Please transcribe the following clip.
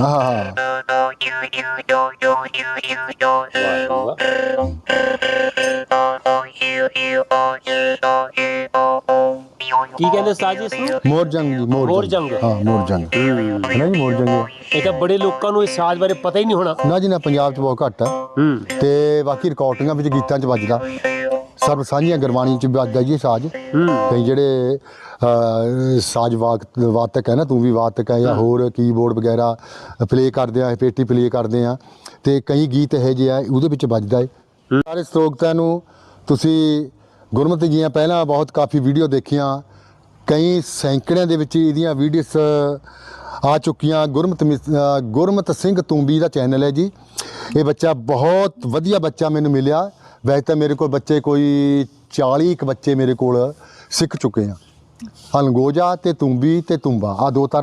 ਵਾਹ ਕੀ ਕਹਿੰਦੇ ਇਸ ਨੂੰ? ਮੋਰ ਜੰਗ ਮੋਰ ਜੰਗ। ਹਾਂ ਮੋਰ ਜੰਗ ਹੈ ਨਾ ਜੀ ਮੋਰ ਜੰਗ ਇਹ ਤਾਂ ਬੜੇ ਲੋਕਾਂ ਨੂੰ ਇਸ ਸਾਜ਼ ਬਾਰੇ ਪਤਾ ਹੀ ਨਹੀਂ ਹੋਣਾ। ਨਾ ਜੀ ਨਾ ਪੰਜਾਬ 'ਚ ਬਹੁਤ ਘੱਟ ਆ ਹੂੰ। ਤੇ ਬਾਕੀ ਰਿਕਾਰਡਿੰਗਾਂ ਵਿੱਚ ਗੀਤਾਂ 'ਚ ਵੱਜਦਾ। ਸਰਬ ਸਾਂਝੀਆਂ ਗੁਰਬਾਣੀ 'ਚ ਵੱਜਦਾ ਜੀ ਸਾਜ਼। ਹੂੰ। ਕਈ ਜਿਹੜੇ ਸਾਜ਼ ਵਾਕ ਵਾਦਕ ਹੈ ਨਾ ਤੂੰ ਵੀ ਵਾਦਕ ਹੈ ਜਾਂ ਹੋਰ ਕੀਬੋਰਡ ਵਗੈਰਾ ਪਲੇ ਕਰਦੇ ਆ ਪੇਟੀ ਪਲੇ ਕਰਦੇ ਆ ਤੇ ਕਈ ਗੀਤ ਇਹੋ ਜਿਹੇ ਆ ਉਹਦੇ ਵਿੱਚ ਵੱਜਦਾ ਹੈ। ਸਾਰੇ ਸਰੋਗਤਾਂ ਨੂੰ ਤੁਸੀਂ ਗੁਰਮਤਿ ਜੀਆਂ ਪਹਿਲਾਂ ਬਹੁਤ ਕਾਫੀ ਵੀਡੀਓ ਦੇਖੀਆਂ ਕਈ ਸੈਂਕੜਿਆਂ ਦੇ ਵਿੱਚ ਇਹਦੀਆਂ ਵੀਡੀਓਸ ਆ ਚੁੱਕੀਆਂ। ਗੁਰਮਤ ਗੁਰਮਤ ਸਿੰਘ ਤੁੰਬੀ ਦਾ ਚੈਨਲ ਹੈ ਜੀ। ਇਹ ਬੱਚਾ ਬਹੁਤ ਵਧੀਆ ਬੱਚਾ ਮੈਨੂੰ ਮਿਲਿਆ। ਵੈਸੇ ਤਾਂ ਮੇਰੇ ਕੋਲ ਬੱਚੇ ਕੋਈ 40 ਕੁ ਬੱਚੇ ਮੇਰੇ ਕੋਲ ਸਿੱਖ ਚੁੱਕੇ ਆ। ਅਲਗੋਜਾ ਤੇ ਤੁੰਬੀ ਤੇ ਤੁੰਬਾ ਆ ਦੋ ਤਾਂ